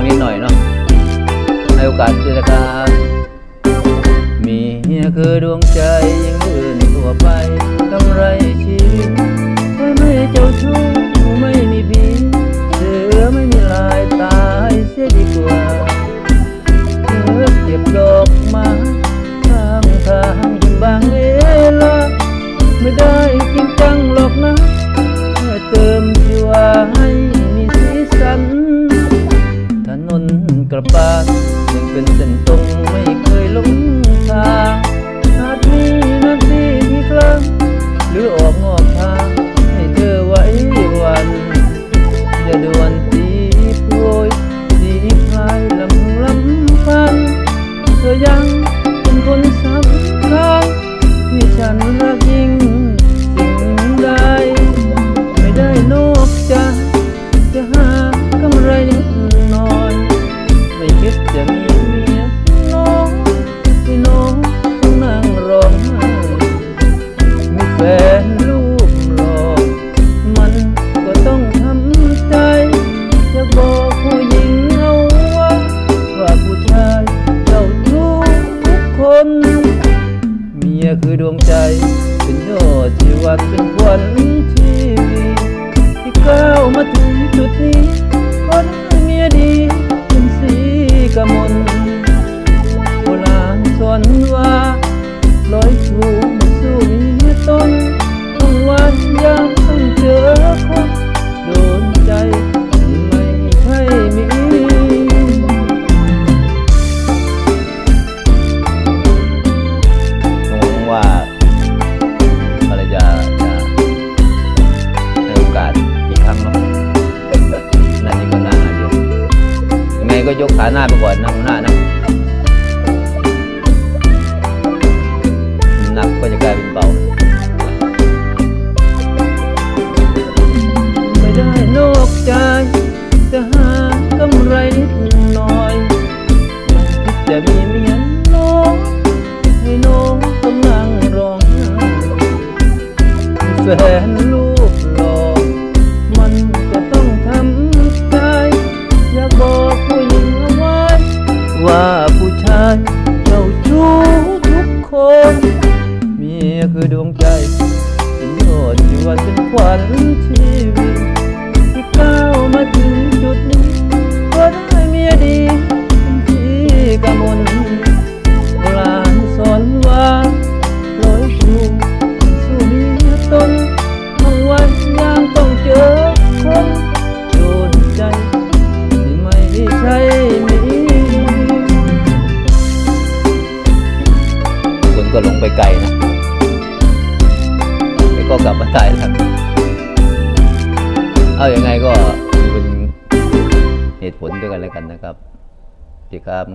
องนิดหน่อยเนาะให้โอกาสด้วยนะครับ มีคือดวงใจ berpas ยคือดวงใจ เป็นยอดชีวันเป็นควันชีวีที่ก้าวมาถึงจุด ก็ยกขาหน้าไปก่อนนะหัวหน้านะหนักก็จะกลายเป็นเบาไม่ได้นอกใจจะหากำไรนิดหน่อยจะมีเมียน้องให้น้องต้องนั่งร้องแฟนรู คือดวงใจเป็นยอดที่ว่าเป็นขวัญชีวิตที่ก้าวมาถึงจุดนี้ก็ได้เมียดีเป็นที่กำมลโบราณสอนว่าร้อยชูงสู้มีตนทั้งวันยามต้องเจอคนโดนใจที่ไม่ใช่มีคนก็ลงไปไกลนะ ก็กลับมาตายแล้วเอาอยัางไงก็เป็นเหตุผลด้วยกันแล้วกันนะครับพี่ครับ